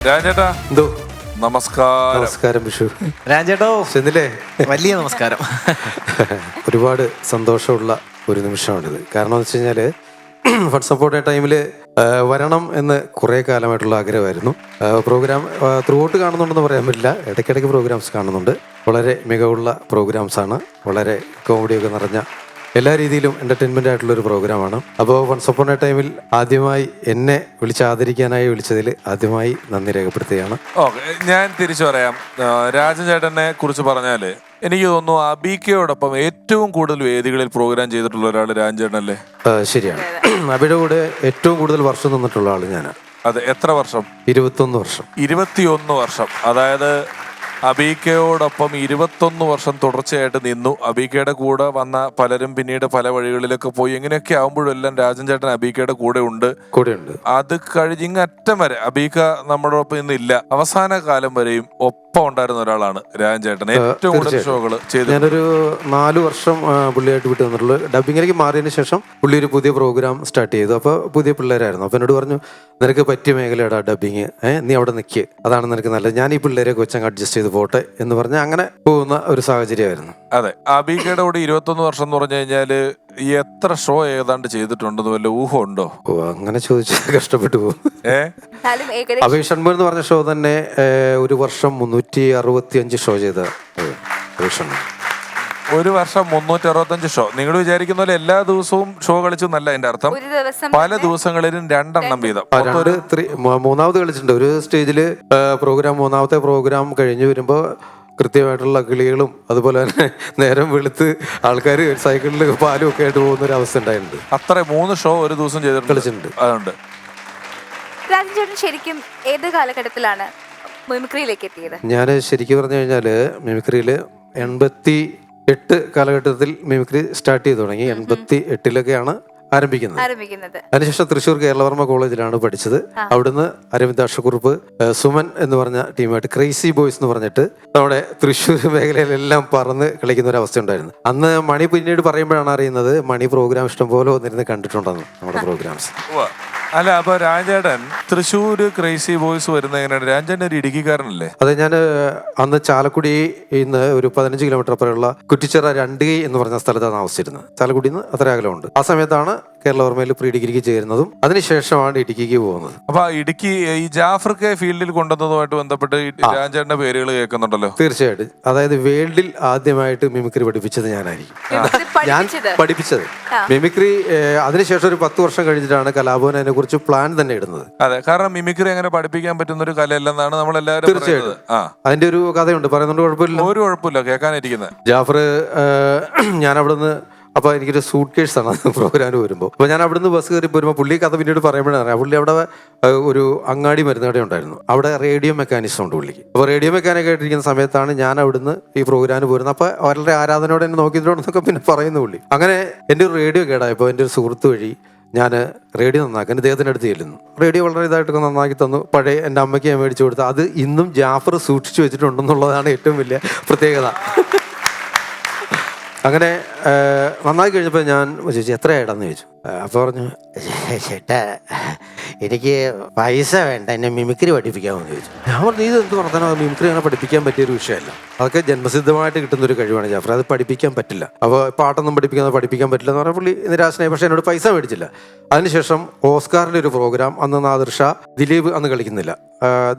രാജേട്ടാ എന്തോ? നമസ്കാരം. നമസ്കാരം വിഷു രാജേട്ടോ ചെന്നില്ലേ? വലിയ നമസ്കാരം. ഒരുപാട് സന്തോഷമുള്ള ഒരു നിമിഷമാണിത്. കാരണം എന്ന് വെച്ച് കഴിഞ്ഞാൽ ഫണ്ട് സപ്പോർട്ട് ടൈമിൽ വരണം എന്ന് കുറേ കാലമായിട്ടുള്ള ആഗ്രഹമായിരുന്നു. പ്രോഗ്രാം ത്രൂ ഔട്ട് കാണുന്നുണ്ടെന്ന് പറയാൻ പറ്റില്ല. ഇടയ്ക്കിടയ്ക്ക് പ്രോഗ്രാംസ് കാണുന്നുണ്ട്. വളരെ മികവുള്ള പ്രോഗ്രാംസാണ്. വളരെ കോമഡിയൊക്കെ നിറഞ്ഞ എല്ലാ രീതിയിലും എന്റർടൈൻമെന്റ് ആയിട്ടുള്ളൊരു പ്രോഗ്രാമാണ് അപ്പോൾ വൺസ് അപ്പോൺ എ ടൈമിൽ ആദ്യമായി എന്നെ വിളിച്ച് ആദരിക്കാനായി വിളിച്ചതിൽ ആദ്യമായി നന്ദി രേഖപ്പെടുത്തുകയാണ്. ഓക്കെ ഞാൻ തിരിച്ചു പറയാം. രാജചേട്ടനെ കുറിച്ച് പറഞ്ഞാൽ എനിക്ക് തോന്നുന്നു അബിക്കയോടൊപ്പം ഏറ്റവും കൂടുതൽ വേദികളിൽ പ്രോഗ്രാം ചെയ്തിട്ടുള്ള ഒരാൾ രാജചേട്ടനല്ലേ? ശരിയാണ്. അബിയുടെ കൂടെ ഏറ്റവും കൂടുതൽ വർഷം നിന്നിട്ടുള്ള ആൾ ഞാനാണ് അതെ എത്ര വർഷം? ഇരുപത്തൊന്ന് വർഷം. ഇരുപത്തിയൊന്ന് വർഷം. അതായത് അബീക്കയോടൊപ്പം ഇരുപത്തൊന്ന് വർഷം തുടർച്ചയായിട്ട് നിന്നു. അബീക്കയുടെ കൂടെ വന്ന പലരും പിന്നീട് പല വഴികളിലൊക്കെ പോയി. എങ്ങനെയൊക്കെ ആകുമ്പോഴെല്ലാം രാജൻ ചേട്ടൻ അബീക്കയുടെ കൂടെ ഉണ്ട്. കൂടെയുണ്ട്. അത് കഴിഞ്ഞ് അറ്റം വരെ. അബീക്ക നമ്മുടെ ഒപ്പം ഇന്നില്ല അവസാന കാലം വരെയും ഒപ്പം ഉണ്ടായിരുന്ന ഒരാളാണ് രാജൻ ചേട്ടൻ. ഏറ്റവും കൂടുതൽ. ഷോകൾ ചെയ്ത് ഞാനൊരു നാല് വർഷം പുള്ളിയായിട്ട് വിട്ടു വന്നിട്ടുള്ളത് ഡബിങ്ങിലേക്ക് മാറിയതിന് ശേഷം പുള്ളി ഒരു പുതിയ പ്രോഗ്രാം സ്റ്റാർട്ട് ചെയ്തു. അപ്പോൾ പുതിയ പിള്ളേരായിരുന്നു. അപ്പോൾ എന്നോട് പറഞ്ഞു നിനക്ക് പറ്റിയ മേഖലയുടെ ഡബിങ്. ഏഹ് നീ അവിടെ നിൽക്കുക അതാണ് നിനക്ക് നല്ലത്. ഞാൻ ഈ പിള്ളേരെ കൊച്ചങ്ങ് അഡ്ജസ്റ്റ് ചെയ്ത് പോട്ടെ എന്ന് പറഞ്ഞ് അങ്ങനെ പോകുന്ന ഒരു സാഹചര്യമായിരുന്നു. അതെ. അബീക്കയുടെ കൂടെ ഇരുപത്തൊന്ന് വർഷം എന്ന് പറഞ്ഞു കഴിഞ്ഞാൽ എത്ര ഷോ ഏതാണ്ട് ചെയ്തിട്ടുണ്ടെന്ന് വല്ല ഊഹം ഉണ്ടോ? ഓ അങ്ങനെ ചോദിച്ചാൽ കഷ്ടപ്പെട്ടു പോകും. എന്നാലും ഏകദേശം എന്ന് പറഞ്ഞ ഷോ തന്നെ ഏഹ്, ഒരു വർഷം മുന്നൂറ്റി അറുപത്തി അഞ്ച് ഷോ ചെയ്ത അഭിഷൺമർ ഒരു വർഷം മുന്നൂറ്റി അറുപത്തഞ്ച് ഷോ നിങ്ങൾ വിചാരിക്കുന്ന പോലെ എല്ലാ ദിവസവും ഷോ കളിച്ചു എന്നല്ല എന്റെ അർത്ഥം. ഒരു ദിവസം പല ദിവസങ്ങളിലും രണ്ടെണ്ണം വീതം. ഒരു മൂന്നാമത് കളിച്ചിട്ടുണ്ട്. ഒരു സ്റ്റേജിൽ പ്രോഗ്രാം മൂന്നാമത്തെ പ്രോഗ്രാം കഴിഞ്ഞു വരുമ്പോൾ കൃത്യമായിട്ടുള്ള കിളികളും അതുപോലെ തന്നെ നേരം വെളുത്ത് ആൾക്കാർ സൈക്കിളിൽ പാലും ഒക്കെ ആയിട്ട് പോകുന്ന ഒരു അവസ്ഥ ഉണ്ടായിട്ടുണ്ട്. അത്ര മൂന്ന് ഷോ ഒരു ദിവസം ചെയ്തിട്ടുണ്ട്. കളിച്ചിട്ടുണ്ട്. അതുണ്ട്. ശരിക്കും ഏത് കാലഘട്ടത്തിലാണ് മിമിക്രിയിലേക്ക് എത്തിയത്? ഞാൻ ശരിക്കും പറഞ്ഞു കഴിഞ്ഞാൽ മിമിക്രിയിൽ എൺപത്തി എട്ട് കാലഘട്ടത്തിൽ മിമിക്രി സ്റ്റാർട്ട് ചെയ്തു തുടങ്ങി. എൺപത്തി എട്ടിലൊക്കെയാണ് ആരംഭിക്കുന്നത്. ആരംഭിക്കുന്നത്. അതിനുശേഷം തൃശ്ശൂർ കേരളവർമ്മ കോളേജിലാണ് പഠിച്ചത്. അവിടുന്ന് അരവിന്ദ് അഷക്കുറുപ്പ് സുമൻ എന്ന് പറഞ്ഞ ടീമായിട്ട് ക്രേസി ബോയ്സ് എന്ന് പറഞ്ഞിട്ട് നമ്മുടെ തൃശ്ശൂർ മേഖലയിലെല്ലാം പറന്ന് കളിക്കുന്ന ഒരു അവസ്ഥ ഉണ്ടായിരുന്നു അന്ന് മണി പിന്നീട് പറയുമ്പോഴാണ് അറിയുന്നത് മണി പ്രോഗ്രാം ഇഷ്ടംപോലെ വന്നിരുന്ന് കണ്ടിട്ടുണ്ടെന്ന് നമ്മുടെ പ്രോഗ്രാംസ്. അല്ല അപ്പൊ രാജേട്ടൻ തൃശ്ശൂർ ക്രൈസി ബോയ്സ് വരുന്ന എങ്ങനെയാണ് രാജേട്ടൻ ഒരു ഇടുക്കിക്കാരനല്ലേ? അതെ ഞാൻ അന്ന് ചാലക്കുടി ഇന്ന് ഒരു പതിനഞ്ച് കിലോമീറ്റർ അപ്പുറമുള്ള കുറ്റിച്ചിറ രണ്ടുകൈ എന്ന് പറഞ്ഞ സ്ഥലത്താണ് താമസിച്ചിരുന്നത്. ചാലക്കുടിയിൽ നിന്ന് അത്ര അകലമുണ്ട്. ആ സമയത്താണ് കേരളവർമ്മയിൽ പ്രീ ഡിഗ്രിക്ക് ചേരുന്നതും അതിനുശേഷമാണ് ഇടുക്കിക്ക് പോകുന്നത്. അപ്പൊ ആ ഇടുക്കി ഈ ജാഫർക്ക് ഫീൽഡിൽ കൊണ്ടുവന്നതുമായിട്ട് ബന്ധപ്പെട്ട് രാജേട്ടന്റെ പേരുകൾ കേൾക്കുന്നുണ്ടല്ലോ? തീർച്ചയായിട്ടും. അതായത് വേൾഡിൽ ആദ്യമായിട്ട് മിമിക്രി പഠിപ്പിച്ചത് ഞാനായിരിക്കും. ഞാൻ പഠിപ്പിച്ചത്? പഠിപ്പിച്ചത്. മിമിക്രി അതിനുശേഷം ഒരു പത്ത് വർഷം കഴിഞ്ഞിട്ടാണ് കലാഭവൻ അതിനെ കുറിച്ച് പ്ലാൻ തന്നെ ഇടുന്നത്. അതെ കാരണം മിമിക്രി അങ്ങനെ പഠിപ്പിക്കാൻ പറ്റുന്ന ഒരു കലയല്ലെന്നാണ് നമ്മൾ എല്ലാവരും തീർച്ചയായിട്ടും അതിന്റെ ഒരു കഥയുണ്ട്. പറയുന്നുണ്ട് കുഴപ്പമില്ല. ഒരു കുഴപ്പമില്ല കേൾക്കാനിരിക്കുന്നത് ജാഫർ ഞാൻ അവിടുന്ന് അപ്പൊ എനിക്കൊരു സൂട്ട് കേസാണ് പ്രോഗ്രാമിന് വരുമ്പോൾ അപ്പൊ ഞാൻ അവിടുന്ന് ബസ് കയറി പോരുമ്പോൾ പുള്ളി കഥ പിന്നീട് പറയുമ്പോഴാണ് പുള്ളി അവിടെ ഒരു അങ്ങാടി മരുന്ന് കട ഉണ്ടായിരുന്നു. അവിടെ റേഡിയോ മെക്കാനിസം ഉണ്ട് പുള്ളിക്ക്. അപ്പോൾ റേഡിയോ മെക്കാനിക് ആയിട്ടിരിക്കുന്ന സമയത്താണ് ഞാൻ അവിടുന്ന് ഈ പ്രോഗ്രാമിന് പോരുന്നത്. അപ്പോൾ അവരുടെ ആരാധനയോടെ എന്നെ നോക്കിയതിനോടൊന്നൊക്കെ പിന്നെ പറയുന്നു പുള്ളി. അങ്ങനെ എന്റെ ഒരു റേഡിയോ കേടായപ്പോൾ എന്റെ ഒരു സുഹൃത്ത് വഴി ഞാൻ റേഡിയോ നന്നാക്കാൻ ഇദ്ദേഹത്തിന്റെ അടുത്ത് ചെല്ലുന്നു. റേഡിയോ വളരെ ഇതായിട്ടൊക്കെ നന്നാക്കി തന്നു. പഴയ എന്റെ അമ്മയ്ക്ക് ഞാൻ മേടിച്ചു കൊടുത്തു അത് ഇന്നും ജാഫർ സൂക്ഷിച്ചു വെച്ചിട്ടുണ്ടെന്നുള്ളതാണ് ഏറ്റവും വലിയ പ്രത്യേകത. അങ്ങനെ നന്നായി കഴിഞ്ഞപ്പോൾ ഞാൻ ചോദിച്ചു എത്രയായിടെന്ന് ചോദിച്ചു? അപ്പോൾ പറഞ്ഞു ചേട്ടാ എനിക്ക് പൈസ വേണ്ട എന്നെ മിമിക്രി പഠിപ്പിക്കാമെന്ന് ചോദിച്ചു. ഞാൻ പറഞ്ഞു ഇത് എന്ത് പറഞ്ഞാൽ മിമിക്രി അങ്ങനെ പഠിപ്പിക്കാൻ പറ്റിയ ഒരു വിഷയമല്ല. അതൊക്കെ ജന്മസിദ്ധമായിട്ട് കിട്ടുന്ന ഒരു കഴിവാണ് ജാഫർ അത് പഠിപ്പിക്കാൻ പറ്റില്ല. അപ്പോൾ പാട്ടൊന്നും പഠിപ്പിക്കുന്നത് പഠിപ്പിക്കാൻ പറ്റില്ല എന്ന് പറഞ്ഞാൽ പുള്ളി നിരാശനായി. പക്ഷേ എന്നോട് പൈസ മേടിച്ചില്ല. അതിനുശേഷം ഓസ്കാറിന്റെ ഒരു പ്രോഗ്രാം അന്ന് നാദർഷ ദിലീപ് അന്ന് കളിക്കുന്നില്ല.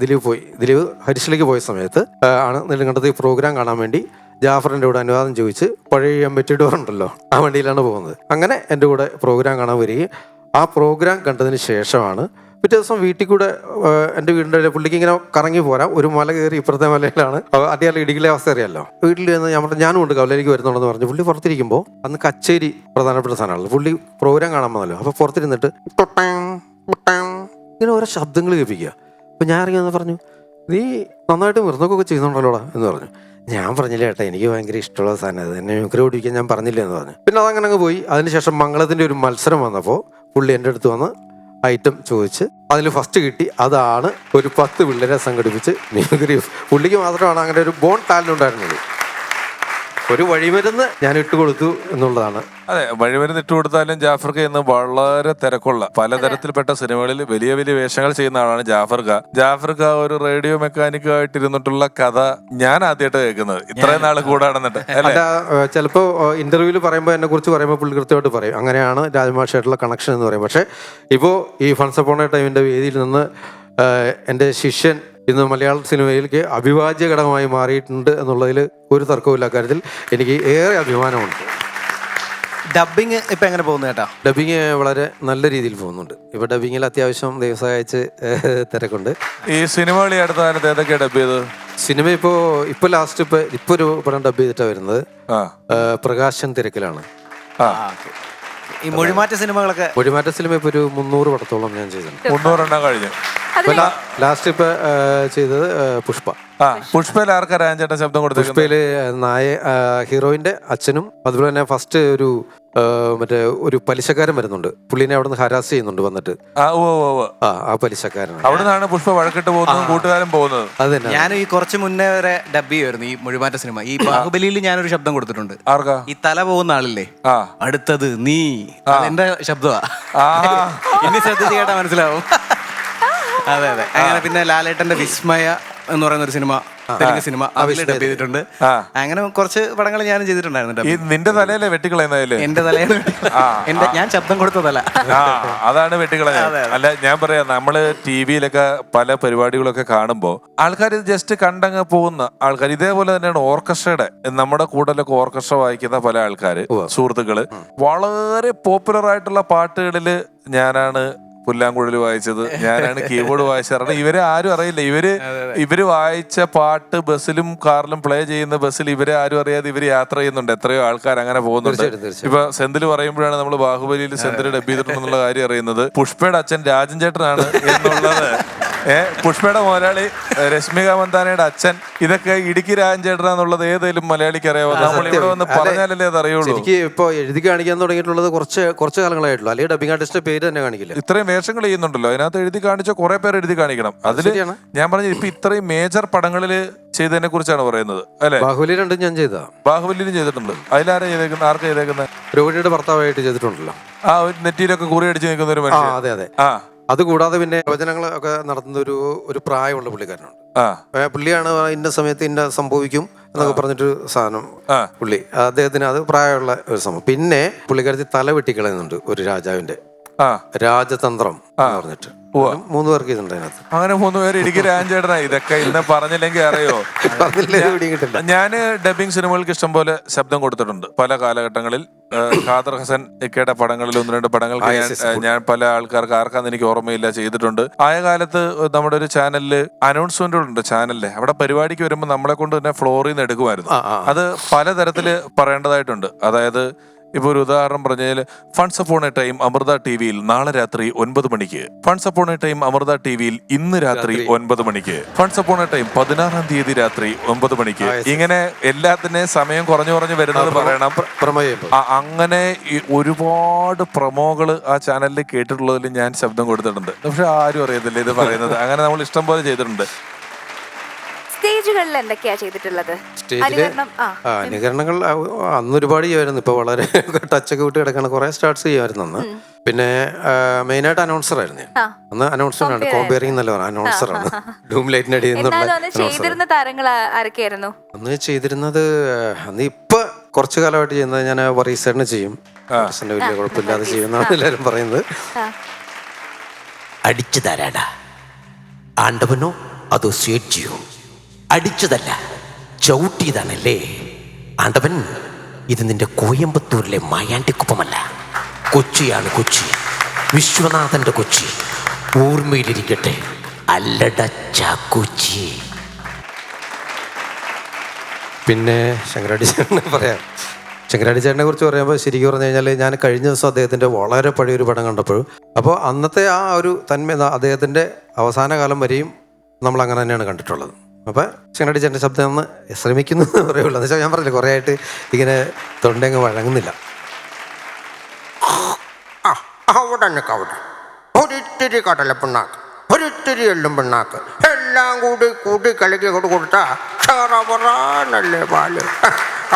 ദിലീപ് പോയി. ദിലീപ് ഹരിശിലേക്ക് പോയ സമയത്ത് ആണ് നെടുങ്കണ്ടത്ത് ഈ പ്രോഗ്രാം കാണാൻ വേണ്ടി ജാഫറിന്റെ കൂടെ അനുവാദം ചോദിച്ച് പഴയ എംബറ്റിഡോർ ഉണ്ടല്ലോ ആ വണ്ടിയിലാണ് പോകുന്നത്. അങ്ങനെ എന്റെ കൂടെ പ്രോഗ്രാം കാണാൻ വരികയും ആ പ്രോഗ്രാം കണ്ടതിന് ശേഷമാണ് പിറ്റേ ദിവസം വീട്ടിൽ കൂടെ എന്റെ വീടിന്റെ പുള്ളിക്ക് ഇങ്ങനെ കറങ്ങി പോരാം. ഒരു മല കയറി ഇപ്പുറത്തെ മലയിലാണ്. അടിയാൽ ഇടുക്കിലെ അവസ്ഥ അറിയാമല്ലോ വീട്ടിൽ നിന്ന് ഞാൻ പറഞ്ഞു ഞാനും ഉണ്ട് കവലയിലേക്ക് വരുന്നുണ്ടെന്ന് പറഞ്ഞു. പുള്ളി പുറത്തിരിക്കുമ്പോൾ അന്ന് കച്ചേരി പ്രധാനപ്പെട്ട സാധനമാണ് പുള്ളി പ്രോഗ്രാം കാണാൻ വന്നല്ലോ. അപ്പോൾ പുറത്തിരുന്നിട്ട് ഇങ്ങനെ ഓരോ ശബ്ദങ്ങൾ കേൾപ്പിക്കുക. അപ്പോൾ ഞാൻ ഇറങ്ങി പറഞ്ഞു നീ നന്നായിട്ട് മൃന്നൊക്കെ ചെയ്യുന്നുണ്ടല്ലോടാ എന്ന് പറഞ്ഞു. ഞാൻ പറഞ്ഞില്ല ഏട്ടാ എനിക്ക് ഭയങ്കര ഇഷ്ടമുള്ള സാധനം അത് എന്നെ മിമിക്രി ഓടിക്കാൻ ഞാൻ പറഞ്ഞില്ല എന്ന് പറഞ്ഞു. പിന്നെ അതങ്ങനെ അങ്ങ് പോയി. അതിനുശേഷം മംഗളത്തിന്റെ ഒരു മത്സരം വന്നപ്പോൾ പുള്ളി എന്റെ അടുത്ത് വന്ന് ഐറ്റം ചോദിച്ച് അതിൽ ഫസ്റ്റ് കിട്ടി. അതാണ് ഒരു പത്ത് പിള്ളേരെ സംഘടിപ്പിച്ച് മിമിക്രി പുള്ളിക്ക് മാത്രമാണ് അങ്ങനെ ഒരു ബോൺ ടാലന്റ് ഉണ്ടായിരുന്നത്. ഒരു വഴിമരുന്ന് ഞാൻ ഇട്ടുകൊടുത്തു എന്നുള്ളതാണ്. അതെ വഴിമരുന്ന് ഇട്ടു കൊടുത്താലും ജാഫർ ഖ ഇന്ന് വളരെ തിരക്കുള്ള പലതരത്തിൽപ്പെട്ട സിനിമകളിൽ വലിയ വലിയ വേഷങ്ങൾ ചെയ്യുന്ന ആളാണ് ജാഫർ ഖ ജാഫർ ഖ ഒരു റേഡിയോ മെക്കാനിക് ആയിട്ട് ഇരുന്നിട്ടുള്ള കഥ ഞാൻ ആദ്യമായിട്ട് കേൾക്കുന്നത്. ഇത്രയും നാൾ കൂടാണെന്നിട്ട് അല്ലേ? ചിലപ്പോ ഇന്റർവ്യൂവിൽ പറയുമ്പോൾ എന്നെ കുറിച്ച് പറയുമ്പോൾ പുള്ളി കൃത്യമായിട്ട് പറയും. അങ്ങനെയാണ് രാജമാഷായിട്ടുള്ള കണക്ഷൻ എന്ന് പറയും. പക്ഷേ ഇപ്പോൾ ഈ ഫൺസ് അപ്പോണ ടൈമിന്റെ വേദിയിൽ നിന്ന് എന്റെ എന്റെ ശിഷ്യൻ ഇന്ന് മലയാള സിനിമയിലേക്ക് അവിഭാജ്യ ഘടകമായി മാറിയിട്ടുണ്ട് എന്നുള്ളതിൽ ഒരു തർക്കവുമില്ല. കാര്യത്തിൽ എനിക്ക് ഏറെ അഭിമാനമുണ്ട്. ഡബിങ് ഇപ്പം എങ്ങനെ പോകുന്നു ചേട്ടാ? ഡബിങ് വളരെ നല്ല രീതിയിൽ പോകുന്നുണ്ട്. ഇപ്പോൾ ഡബിങ്ങിൽ അത്യാവശ്യം ദിവസം അയച്ച് തിരക്കുണ്ട്. ഈ സിനിമ അടുത്ത കാലത്ത് ഏതൊക്കെയാ ഡബ് ചെയ്തത്? സിനിമ ഇപ്പോ ഇപ്പോൾ ലാസ്റ്റ് ഇപ്പോൾ ഇപ്പോൾ ഒരു പടം ഡബ് ചെയ്തിട്ടാണ് വരുന്നത്. ആ. പ്രകാശൻ തിരക്കിലാണ്. ഈ മൊഴിമാറ്റ സിനിമകളൊക്കെ മൊഴിമാറ്റ സിനിമ ഇപ്പൊ ഒരു മുന്നൂറ് പടത്തോളം ഞാൻ ചെയ്തിട്ടുണ്ട്. മുന്നൂറെണ്ണം കഴിഞ്ഞു. ഇപ്പൊ ലാസ്റ്റ് ഇപ്പൊ ചെയ്തത് പുഷ്പ. ആ പുഷ്പയിൽ ആർക്കാ രാജേട്ടൻ ശബ്ദം കൊടുത്തേക്കുന്നത്? പുഷ്പയിൽ നായ ഹീറോയിന്റെ അച്ഛനും അതുപോലെ തന്നെ ഫസ്റ്റ് ഒരു മറ്റേ ഒരു പലിശക്കാരൻ വരുന്നുണ്ട്. പുള്ളിനെ അവിടെ നിന്ന് ഹരാസ് ചെയ്യുന്നുണ്ട് വന്നിട്ട്. ആ ഓ ഓ ഓ ആ ആ പലിശക്കാരനാണ്. അവിടെ നിന്നാണ് പുഷ്പ വഴക്കിട്ട് പോകുന്നതും കൂട്ടുകാരൻ പോകുന്നത്. അത് തന്നെ ഞാൻ ഈ കുറച്ച് മുന്നേ വരെ ഡബ് ചെയ്യുമായിരുന്നു ഈ മുഴുമാറ്റ സിനിമ. ഈ ബാഹുബലിയിൽ ഞാനൊരു ശബ്ദം കൊടുത്തിട്ടുണ്ട്. ആർക്കാ? ഈ തല പോകുന്ന ആളില്ലേ? ആ. അടുത്തത് നീ. എന്റെ ശബ്ദമാ ആ. ഇനി ശ്രദ്ധിച്ച് കേട്ടാ മനസ്സിലാവും. അതെ അതെ. അങ്ങനെ പിന്നെ ലാലേട്ടന്റെ വിസ്മയ എന്ന് പറയുന്ന ഒരു സിനിമ തെലുങ്ക് സിനിമ അതിൽ ഡബ് ചെയ്തിട്ടുണ്ട്. അങ്ങനെ കുറച്ച് പടങ്ങൾ ഞാനും ചെയ്തിട്ടുണ്ടായിരുന്നു ഈ നിന്റെ തലയല്ലേ വെട്ടിക്കളയുന്നതല്ലേ? എന്റെ തലയാണ് എന്റെ ഞാൻ ശബ്ദം കൊടുത്ത തല. ആ അതാണ് വെട്ടിക്കളഞ്ഞത്. അല്ല ഞാൻ പറയാം നമ്മൾ ടി വിയിലൊക്കെ പല പരിപാടികളൊക്കെ കാണുമ്പോ ആൾക്കാർ ഇത് ജസ്റ്റ് കണ്ടങ്ങ് പോകുന്ന ആൾക്കാർ ഇതേപോലെ തന്നെയാണ് ഓർക്കസ്ട്രയുടെ. നമ്മുടെ കൂടലൊക്കെ ഓർക്കസ്ട്ര വായിക്കുന്ന പല ആൾക്കാര് സുഹൃത്തുക്കൾ. വളരെ പോപ്പുലർ ആയിട്ടുള്ള പാട്ടുകളിൽ ഞാനാണ് പുല്ലാങ്കുഴൽ വായിച്ചത്. ഞാനാണ് കീബോർഡ് വായിച്ചത്. കാരണം ഇവരെ ആരും അറിയില്ല. ഇവർ ഇവർ വായിച്ച പാട്ട് ബസ്സിലും കാറിലും പ്ലേ ചെയ്യുന്ന ബസ്സിൽ ഇവരെ ആരും അറിയാതെ ഇവർ യാത്ര ചെയ്യുന്നുണ്ട്. എത്രയോ ആൾക്കാർ അങ്ങനെ പോകുന്നുണ്ട്. ഇപ്പൊ സെന്തിൽ പറയുമ്പോഴാണ് നമ്മൾ ബാഹുബലിയിൽ സെന്തിൽ ഡബ് ചെയ്തിട്ടുണ്ടെന്നുള്ള കാര്യം അറിയുന്നത്. പുഷ്പയുടെ അച്ഛൻ രാജൻ ചേട്ടനാണ് എന്നുള്ളത്. ഏ പുഷ്പയുടെ മുതലാളി രശ്മിക മന്ദാനയുടെ അച്ഛൻ ഇതൊക്കെ ഇടുക്കി രാജൻ എന്നുള്ളത് ഏതെങ്കിലും മലയാളിക്ക് അറിയാവോ? നമ്മൾ ഇവിടെ വന്ന്. പറഞ്ഞാലല്ലേ അത് അറിയുള്ളൂ. എനിക്ക് ഇപ്പൊ എഴുതി കാണിക്കാൻ തുടങ്ങിയിട്ടുള്ളത് കുറച്ച് കുറച്ച് കാലങ്ങളായിട്ടുള്ളൂ. അല്ലെങ്കിൽ ഡബിങ് ആർട്ടിസ്റ്റ് പേര് തന്നെ കാണിക്കില്ല. ഇത്രയും വേഷങ്ങൾ ചെയ്യുന്നുണ്ടല്ലോ. അതിനകത്ത് എഴുതി കാണിച്ച കുറെ പേര് എഴുതി കാണിക്കണം. അതിൽ. ഞാൻ പറഞ്ഞ ഇപ്പൊ ഇത്രയും മേജർ പടങ്ങളിൽ ചെയ്തതിനെ കുറിച്ചാണ് പറയുന്നത്. അല്ലെ? ബാഹുബലി രണ്ടും ഞാൻ ചെയ്ത ബാഹുബലിയിലും ചെയ്തിട്ടുണ്ട്. അതിലാരാ ചെയ്തേക്കുന്നത്? ആർക്കാ ചെയ്തേക്കുന്നത്? രോഹിണിയുടെ ഭർത്താവായിട്ട് ചെയ്തിട്ടുണ്ടല്ലോ. ആ ഒരു നെറ്റിയിലൊക്കെ കുറി അടിച്ച് നിൽക്കുന്ന ഒരു മനുഷ്യൻ. അതെ അതെ. ആ. അതുകൂടാതെ പിന്നെ പ്രവചനങ്ങൾ ഒക്കെ നടത്തുന്ന ഒരു ഒരു പ്രായമുള്ള പുള്ളിക്കാരനുണ്ട്. ഏ, പുള്ളിയാണ് ഇന്ന സമയത്ത് ഇന്ന സംഭവിക്കും എന്നൊക്കെ പറഞ്ഞിട്ടൊരു സാധനം. പുള്ളി. അദ്ദേഹത്തിന് അത് പ്രായമുള്ള ഒരു സംഭവം. പിന്നെ പുള്ളിക്കാരത്തി തല വെട്ടിക്കളയുന്നുണ്ട് ഒരു രാജാവിന്റെ രാജതന്ത്രം എന്ന് പറഞ്ഞിട്ട്. മൂന്ന് പേർക്ക് ഇതുണ്ട് അതിനകത്ത്. അങ്ങനെ മൂന്ന് പേര് എനിക്ക് രാജേട്ടനാ. ഇതൊക്കെ ഇന്ന് പറഞ്ഞില്ലെങ്കിൽ അറിയോ? ഞാൻ ഡബിങ് സിനിമകൾക്ക് ഇഷ്ടം പോലെ ശബ്ദം കൊടുത്തിട്ടുണ്ട്. പല കാലഘട്ടങ്ങളിൽ ഖാദർ ഹസൻ ഇക്കയുടെ പടങ്ങളിൽ ഒന്ന് രണ്ട് പടങ്ങൾ ഞാൻ ഞാൻ പല ആൾക്കാർക്ക് ആർക്കാന്ന് എനിക്ക് ഓർമ്മയില്ല ചെയ്തിട്ടുണ്ട്. ആയ കാലത്ത് നമ്മുടെ ഒരു ചാനലിൽ അനൗൺസ്മെന്റുകളുണ്ട് ചാനലിൽ. അവിടെ പരിപാടിക്ക് വരുമ്പോൾ നമ്മളെ കൊണ്ട് തന്നെ ഫ്ലോറിൽ നിന്ന് എടുക്കുമായിരുന്നു. അത് പലതരത്തിൽ പറയേണ്ടതായിട്ടുണ്ട്. അതായത് ഇപ്പൊ ഒരു ഉദാഹരണം പറഞ്ഞാൽ funds upon a time Amrita T വിയിൽ നാളെ രാത്രി ഒൻപത് മണിക്ക്. Funds upon a time Amrita T വിയിൽ ഇന്ന് രാത്രി ഒൻപത് മണിക്ക്. ഫണ്ട്സ് അപ്പോൺ എ ടൈം പതിനാറാം തീയതി രാത്രി ഒൻപത് മണിക്ക്. ഇങ്ങനെ എല്ലാത്തിനെ സമയം കുറഞ്ഞു കുറഞ്ഞു വരുന്നത് പറയണം. അങ്ങനെ ഈ ഒരുപാട് പ്രൊമോകൾ ആ ചാനലിൽ കേട്ടിട്ടുള്ളതിൽ ഞാൻ ശബ്ദം കൊടുത്തിട്ടുണ്ട്. പക്ഷെ ആരും അറിയത്തില്ല ഇത് പറയുന്നത്. അങ്ങനെ നമ്മൾ ഇഷ്ടം പോലെ ചെയ്തിട്ടുണ്ട്. സ്റ്റേജുകളിൽ എന്തൊക്കെയാ ചെയ്തിട്ടുള്ളത്? സ്റ്റേജിൽ അനുകരണങ്ങൾ അന്ന് ഒരുപാട് ചെയ്യുമായിരുന്നു. ഇപ്പൊ വളരെ ടച്ചൊക്കെ വിട്ട് കിടക്കണ കുറെ സ്റ്റാർട്ട്സ് ചെയ്യുമായിരുന്നു അന്ന്. പിന്നെ മെയിനായിട്ട് അനൗൺസർ ആയിരുന്നു അന്ന് അനൗൺസർ ആണ്. കോമ്പയറിംഗ് എന്നല്ല അനൗൺസർ ആണ്. ഡൂം ലൈറ്റിന്റെ അടിയിൽ. ചെയ്തിരുന്ന താരങ്ങൾ ആരൊക്കെയായിരുന്നു? അന്ന് ചെയ്തിരുന്നത് അന്ന് ഇപ്പൊ കുറച്ചു കാലമായിട്ട് ചെയ്യുന്നത് ഞാൻ വറീസേറിന് ചെയ്യും. വലിയ കുഴപ്പമില്ലാതെ ചെയ്യുന്നതാണ് എല്ലാവരും പറയുന്നത്. അടിച്ചു തരാടാ ആണ്ടവനോ അതോ സ്വേഡ്ജിയോ അടിച്ചതല്ല ചവിട്ടിയതാണല്ലേ? ആണ്ടവൻ ഇത് നിന്റെ കോയമ്പത്തൂരിലെ മായാണ്ടിക്കുപ്പമല്ല. കൊച്ചിയാണ് കൊച്ചി. വിശ്വനാഥന്റെ കൊച്ചി. ഓർമ്മയിലിരിക്കട്ടെ അല്ലട ചാക്കൊച്ചി പിന്നെ ശങ്കരാടി ചേട്ടനെ പറയാം. ശങ്കരാടി ചേട്ടനെ കുറിച്ച് പറയുമ്പോൾ ശരിക്കും പറഞ്ഞു കഴിഞ്ഞാൽ ഞാൻ കഴിഞ്ഞ ദിവസം അദ്ദേഹത്തിന്റെ വളരെ പഴയൊരു പടം കണ്ടപ്പോൾ അപ്പോൾ അന്നത്തെ ആ ഒരു തന്മ അദ്ദേഹത്തിന്റെ അവസാന കാലം വരെയും നമ്മൾ അങ്ങനെ തന്നെയാണ് കണ്ടിട്ടുള്ളത്. അപ്പോൾ ശങ്കരാടി ചേട്ടന്റെ ശബ്ദം ഒന്ന് ശ്രമിക്കുന്നു എന്ന് പറയുള്ളൂ. എന്ന് വെച്ചാൽ ഞാൻ പറഞ്ഞില്ല കുറേ ആയിട്ട് ഇങ്ങനെ തൊണ്ടങ്ങ് വഴങ്ങുന്നില്ല. അവിടെ ഒരിത്തിരി കടല പിണ്ണാക്ക് ഒരിത്തിരി എല്ലും പിണ്ണാക്ക് എല്ലാം കൂടി കൂട്ടി കലക്കി കൊണ്ട് കൊടുത്താ ഷറപറാന്നല്ലേ പാൽ.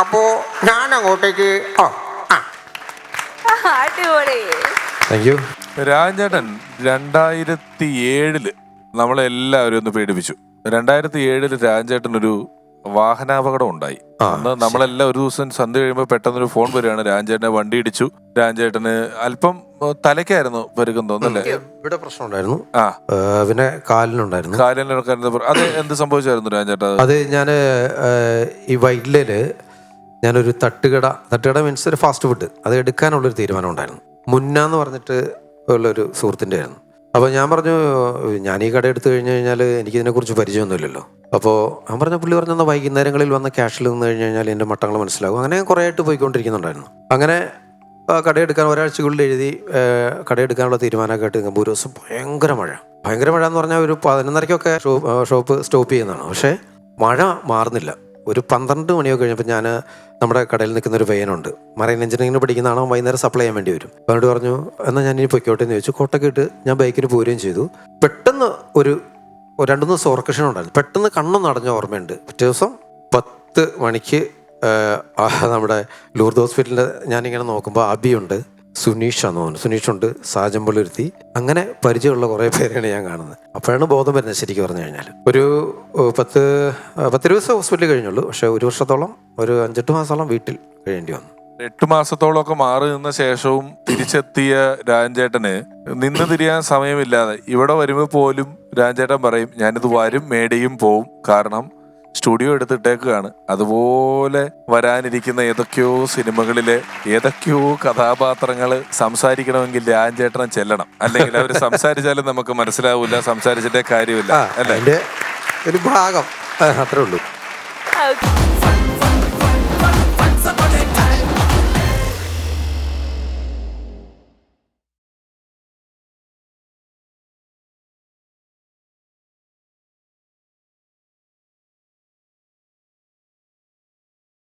അപ്പോ ഞാൻ അങ്ങോട്ടേക്ക് ഓ താങ്ക് യു രാജേട്ടൻ രണ്ടായിരത്തി ഏഴിൽ നമ്മളെല്ലാവരും ഒന്ന് പേടിപ്പിച്ചു. രണ്ടായിരത്തി ഏഴിൽ രാജേട്ടൻ ഒരു വാഹനാപകടം ഉണ്ടായി. അന്ന് നമ്മളെല്ലാം ഒരു ദിവസം സന്ധ്യ കഴിയുമ്പോൾ പെട്ടെന്നൊരു ഫോൺ വരികയാണ്. രാജേട്ടനെ വണ്ടി ഇടിച്ചു. രാജേട്ടന് അല്പം തലയ്ക്കായിരുന്നു പരുക്കം തോന്നല്ലേ ഇവിടെ പ്രശ്നം ഉണ്ടായിരുന്നു ആ പിന്നെ കാലിനുണ്ടായിരുന്നു. കാലിനൊക്കെ അത് എന്ത് സംഭവിച്ചായിരുന്നു രാജേട്ടാ? അത്? ഞാൻ ഈ വൈറ്റിലേൽ ഞാനൊരു തട്ടുകട തട്ടുകട മീൻസ് ഒരു ഫാസ്റ്റ് ഫുഡ് അത് എടുക്കാനുള്ളൊരു തീരുമാനം ഉണ്ടായിരുന്നു മുന്നാന്ന് പറഞ്ഞിട്ട് ഉള്ളൊരു സുഹൃത്തിന്റെ ആയിരുന്നു അപ്പോൾ ഞാൻ പറഞ്ഞു ഞാൻ ഈ കട എടുത്തു കഴിഞ്ഞ് കഴിഞ്ഞാൽ എനിക്കിതിനെക്കുറിച്ച് പരിചയമൊന്നുമില്ലല്ലോ. അപ്പോൾ ഞാൻ പറഞ്ഞ പുള്ളി പറഞ്ഞ വൈകുന്നേരങ്ങളിൽ വന്ന ക്യാഷിൽ നിന്ന് കഴിഞ്ഞ് കഴിഞ്ഞാൽ എന്റെ മട്ടങ്ങൾ മനസ്സിലാകും. അങ്ങനെ കുറേ ആയിട്ട് പോയിക്കൊണ്ടിരിക്കുന്നുണ്ടായിരുന്നു. അങ്ങനെ കടയെടുക്കാൻ ഒരാഴ്ചക്കുള്ളിൽ എഴുതി കടയെടുക്കാനുള്ള തീരുമാനമൊക്കെ ആയിട്ട് നിൽക്കുമ്പോൾ ഒരു ദിവസം ഭയങ്കര മഴ. ഭയങ്കര മഴ എന്ന് പറഞ്ഞാൽ ഒരു പതിനൊന്നരയ്ക്കൊക്കെ ഷോപ്പ് സ്റ്റോപ്പ് ചെയ്യുന്നതാണ്. പക്ഷേ മഴ മാറുന്നില്ല. ഒരു പന്ത്രണ്ട് മണിയൊക്കെ കഴിഞ്ഞപ്പോൾ ഞാൻ നമ്മുടെ കടയിൽ നിൽക്കുന്ന ഒരു വേനുണ്ട് മറൈൻ എഞ്ചിനീയറിംഗിന് പഠിക്കുന്ന ആണോ വൈകുന്നേരം സപ്ലൈ ചെയ്യാൻ വേണ്ടി വരും. അവനോട് പറഞ്ഞു എന്നാൽ ഞാൻ ഇനി പൊയ്ക്കോട്ടെ എന്ന് ചോദിച്ചു. കോട്ടൊക്കെ ഇട്ട് ഞാൻ ബൈക്കിന് പോരുകയും ചെയ്തു. പെട്ടെന്ന് ഒരു രണ്ടു ദിവസം ഓർക്കഷൻ ഉണ്ടായിരുന്നു. പെട്ടെന്ന് കണ്ണൊന്ന് നടഞ്ഞ ഓർമ്മയുണ്ട്. പിറ്റേ ദിവസം പത്ത് മണിക്ക് നമ്മുടെ ലൂർദ് ഹോസ്പിറ്റലിൽ ഞാനിങ്ങനെ നോക്കുമ്പോൾ അബിയുണ്ട് സുനീഷ് ആണെന്ന് തോന്നുന്നു. സുനീഷുണ്ട് സാജമ്പള്ളുരുത്തി അങ്ങനെ പരിചയമുള്ള കുറേ പേരെയാണ് ഞാൻ കാണുന്നത്. അപ്പോഴാണ് ബോധം വരുന്നത് ശരിക്കും പറഞ്ഞു കഴിഞ്ഞാൽ ഒരു പത്ത് പത്ത് ദിവസം ഹോസ്പിറ്റലിൽ കഴിഞ്ഞുള്ളൂ. പക്ഷേ ഒരു വർഷത്തോളം ഒരു അഞ്ചെട്ട് മാസത്തോളം വീട്ടിൽ കഴിയേണ്ടി വന്നു. എട്ട് മാസത്തോളം ഒക്കെ മാറി നിന്ന ശേഷവും തിരിച്ചെത്തിയ രാജേട്ടന് നിന്ന് തിരിയാൻ സമയമില്ലാതെ ഇവിടെ വരുമ്പോൾ പോലും രാജേട്ടൻ പറയും ഞാനിത് വരും മേടിയും പോവും. കാരണം സ്റ്റുഡിയോ എടുത്തിട്ടേക്കുകയാണ്. അതുപോലെ വരാനിരിക്കുന്ന ഏതൊക്കെയോ സിനിമകളിലെ ഏതൊക്കെയോ കഥാപാത്രങ്ങൾ സംസാരിക്കണമെങ്കിൽ രാജേട്ടനം ചെല്ലണം. അല്ലെങ്കിൽ അവർ സംസാരിച്ചാലും നമുക്ക് മനസ്സിലാവില്ല സംസാരിച്ചിട്ടേ കാര്യമില്ല. അല്ലെ? ഒരു ഭാഗം. അത്രേ ഉള്ളൂ.